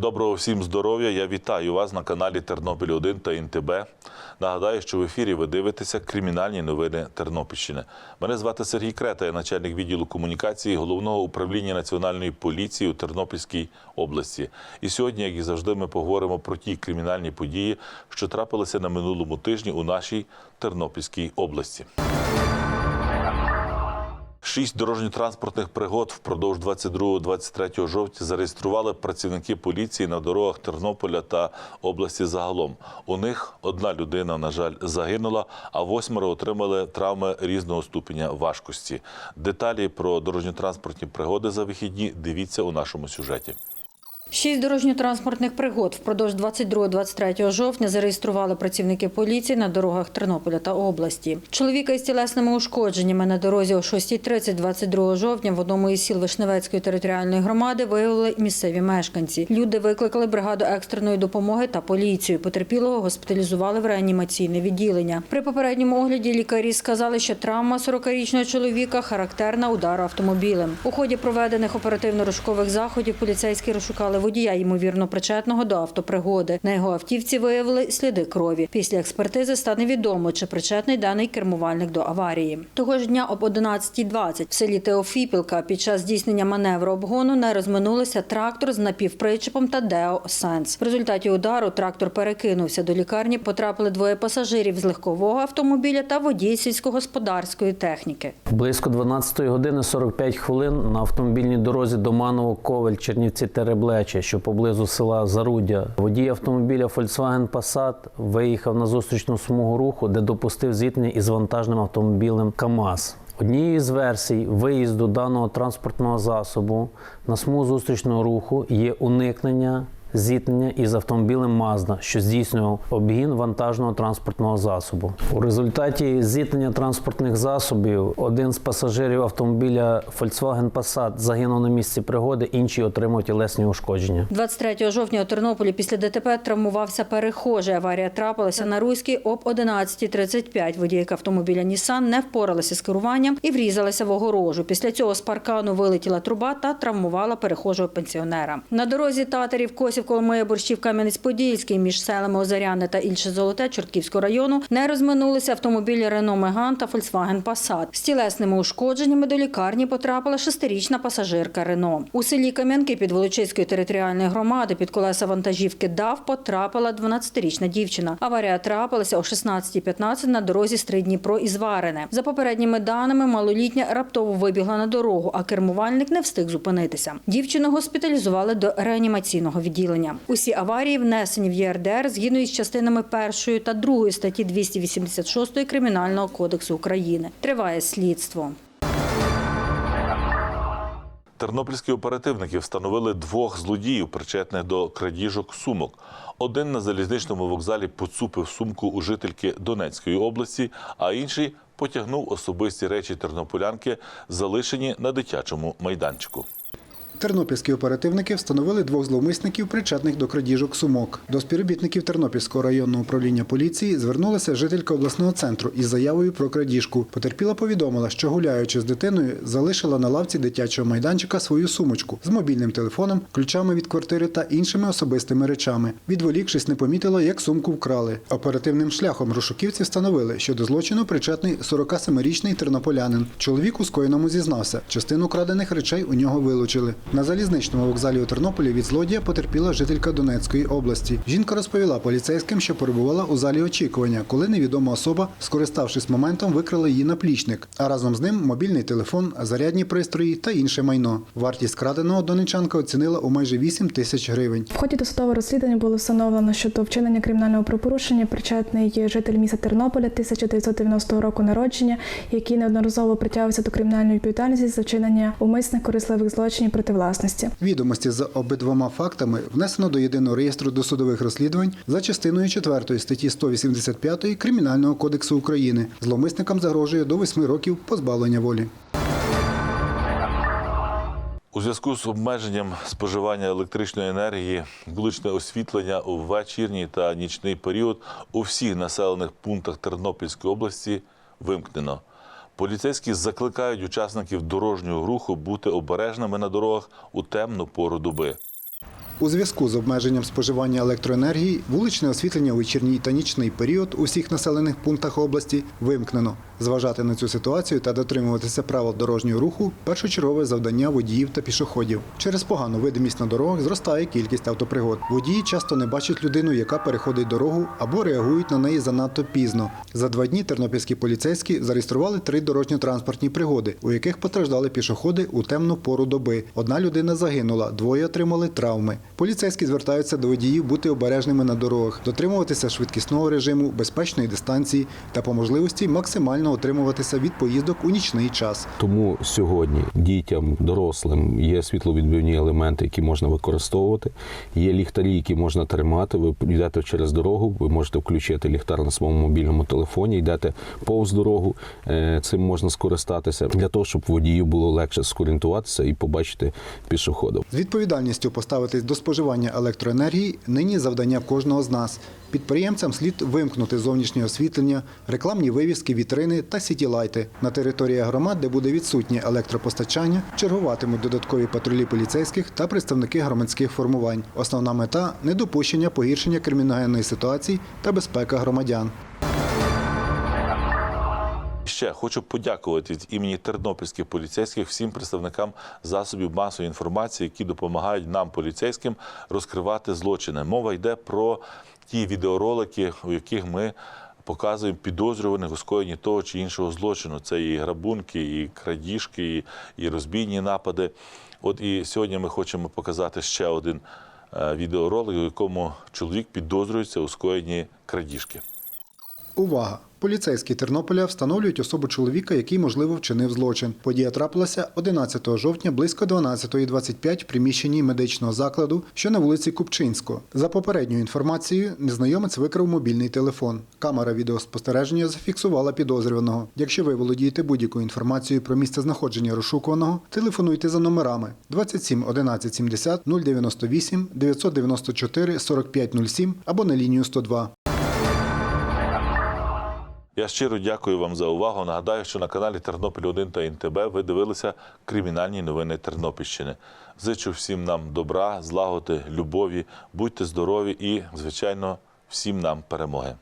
Доброго всім здоров'я. Я вітаю вас на каналі Тернопіль 1 та ІНТБ. Нагадаю, що в ефірі ви дивитеся кримінальні новини Тернопільщини. Мене звати Сергій Крета, я начальник відділу комунікації головного управління національної поліції у Тернопільській області. І сьогодні, як і завжди, ми поговоримо про ті кримінальні події, що трапилися на минулому тижні у нашій Тернопільській області. Шість дорожньо-транспортних пригод впродовж 22-23 жовтня зареєстрували працівники поліції на дорогах Тернополя та області загалом. У них одна людина, на жаль, загинула, а восьмеро отримали травми різного ступеня важкості. Деталі про дорожньо-транспортні пригоди за вихідні дивіться у нашому сюжеті. Шість дорожньо-транспортних пригод впродовж 22-23 жовтня зареєстрували працівники поліції на дорогах Тернополя та області. Чоловіка із тілесними ушкодженнями на дорозі о 6.30 22 жовтня в одному із сіл Вишневецької територіальної громади виявили місцеві мешканці. Люди викликали бригаду екстреної допомоги та поліцію. Потерпілого госпіталізували в реанімаційне відділення. При попередньому огляді лікарі сказали, що травма 40-річного чоловіка характерна удару автомобілем. У ході проведених оперативно-розшукових заходів поліцейські розшукали водія, ймовірно причетного до автопригоди. На його автівці виявили сліди крові. Після експертизи стане відомо, чи причетний даний кермувальник до аварії. Того ж дня об 11.20 в селі Теофіпілка під час здійснення маневру обгону не розминулися трактор з напівпричепом та Део Сенс. В результаті удару трактор перекинувся до лікарні. Потрапили двоє пасажирів з легкового автомобіля та водій сільськогосподарської техніки. Близько 12 години 45 хвилин на автомобільній дорозі Доманово Ковель Чернівці Тереблече, що поблизу села Заруддя. Водій автомобіля Volkswagen Passat виїхав на зустрічну смугу руху, де допустив зіткнення із вантажним автомобілем КАМАЗ. Однією з версій виїзду даного транспортного засобу на смугу зустрічного руху є уникнення зіткнення із автомобілем Мазда, що здійснював обгін вантажного транспортного засобу. У результаті зіткнення транспортних засобів один з пасажирів автомобіля Volkswagen Passat загинув на місці пригоди, інший отримав тілесні ушкодження. 23 жовтня у Тернополі після ДТП травмувався перехожий. Аварія трапилася на Руській об 11.35. Водійка автомобіля Нісан не впоралася з керуванням і врізалася в огорожу. Після цього з паркану вилетіла труба та травмувала перехожого пенсіонера. На дорозі Татарів Косів Коломия Борщів Кам'янець-Подільський між селами Озаряне та Ільше Золоте Чортківського району не розминулися автомобілі Рено Меган та Volkswagen Passat. З тілесними ушкодженнями до лікарні потрапила шестирічна пасажирка Рено. У селі Кам'янки під Волочиської територіальної громади під колеса вантажівки ДАВ потрапила 12-річна дівчина. Аварія трапилася о 16.15 на дорозі Стрий-Дніпро із Варене. За попередніми даними, малолітня раптово вибігла на дорогу, а кермувальник не встиг зупинитися. Дівчину госпіталізували до реанімаційного відділення. Усі аварії внесені в ЄРДР згідно із частинами першої та другої статті 286 Кримінального кодексу України. Триває слідство. Тернопільські оперативники встановили двох злодіїв, причетних до крадіжок сумок. Один на залізничному вокзалі поцупив сумку у жительки Донецької області, а інший потягнув особисті речі тернополянки, залишені на дитячому майданчику. Тернопільські оперативники встановили двох зловмисників, причетних до крадіжок сумок. До співробітників Тернопільського районного управління поліції звернулася жителька обласного центру із заявою про крадіжку. Потерпіла повідомила, що гуляючи з дитиною, залишила на лавці дитячого майданчика свою сумочку з мобільним телефоном, ключами від квартири та іншими особистими речами. Відволікшись, не помітила, як сумку вкрали. Оперативним шляхом розшуківці встановили, що до злочину причетний 47-річний тернополянин. Чоловік у скоєному зізнався. Частину крадених речей у нього вилучили. На залізничному вокзалі у Тернополі від злодія потерпіла жителька Донецької області. Жінка розповіла поліцейським, що перебувала у залі очікування, коли невідома особа, скориставшись моментом, викрала її наплічник, а разом з ним мобільний телефон, зарядні пристрої та інше майно. Вартість краденого донечанка оцінила у майже 8 тисяч гривень. В ході досудового розслідування було встановлено, що до вчинення кримінального правопорушення причетний житель міста Тернополя 1990 року народження, який неодноразово притягувався до кримінальної відповідальності за вчинення умисних корисливих злочинів проти власності. Відомості за обидвома фактами внесено до єдиного реєстру досудових розслідувань за частиною 4 статті 185 Кримінального кодексу України. Зловмисникам загрожує до 8 років позбавлення волі. У зв'язку з обмеженням споживання електричної енергії, вуличне освітлення у вечірній та нічний період у всіх населених пунктах Тернопільської області вимкнено. Поліцейські закликають учасників дорожнього руху бути обережними на дорогах у темну пору доби. У зв'язку з обмеженням споживання електроенергії вуличне освітлення у вечірній та нічний період у всіх населених пунктах області вимкнено. Зважати на цю ситуацію та дотримуватися правил дорожнього руху першочергове завдання водіїв та пішоходів. Через погану видимість на дорогах зростає кількість автопригод. Водії часто не бачать людину, яка переходить дорогу, або реагують на неї занадто пізно. За два дні тернопільські поліцейські зареєстрували три дорожньо-транспортні пригоди, у яких постраждали пішоходи у темну пору доби. Одна людина загинула, двоє отримали травми. Поліцейські звертаються до водіїв бути обережними на дорогах, дотримуватися швидкісного режиму, безпечної дистанції та по можливості максимально утримуватися від поїздок у нічний час. Тому сьогодні дітям, дорослим є світловідбивні елементи, які можна використовувати. Є ліхтарі, які можна тримати. Ви йдете через дорогу, ви можете включити ліхтар на своєму мобільному телефоні, йдете повз дорогу. е, Цим можна скористатися для того, щоб водію було легше скорієнтуватися і побачити пішоходів. З відповідальністю поставитись до споживання електроенергії нині завдання кожного з нас. Підприємцям слід вимкнути зовнішнє освітлення, рекламні вивіски, вітрини та сітілайти. На території громад, де буде відсутнє електропостачання, чергуватимуть додаткові патрулі поліцейських та представники громадських формувань. Основна мета недопущення погіршення кримінальної ситуації та безпека громадян. Ще хочу подякувати від імені тернопільських поліцейських всім представникам засобів масової інформації, які допомагають нам, поліцейським, розкривати злочини. Мова йде про ті відеоролики, у яких ми показуємо підозрюваних у скоєнні того чи іншого злочину. Це і грабунки, і крадіжки, і, і розбійні напади. От і сьогодні ми хочемо показати ще один е, відеоролик, у якому чоловік підозрюється у скоєнні крадіжки. Увага! Поліцейські Тернополя встановлюють особу чоловіка, який, можливо, вчинив злочин. Подія трапилася 11 жовтня близько 12.25 в приміщенні медичного закладу, що на вулиці Купчинського. За попередньою інформацією, незнайомець викрав мобільний телефон. Камера відеоспостереження зафіксувала підозрюваного. Якщо ви володієте будь-якою інформацією про місце знаходження розшукуваного, телефонуйте за номерами 27 11 70 098 994 4507 або на лінію 102. Я щиро дякую вам за увагу. Нагадаю, що на каналі Тернопіль 1 та НТБ ви дивилися кримінальні новини Тернопільщини. Зичу всім нам добра, злагоди, любові, будьте здорові і, звичайно, всім нам перемоги.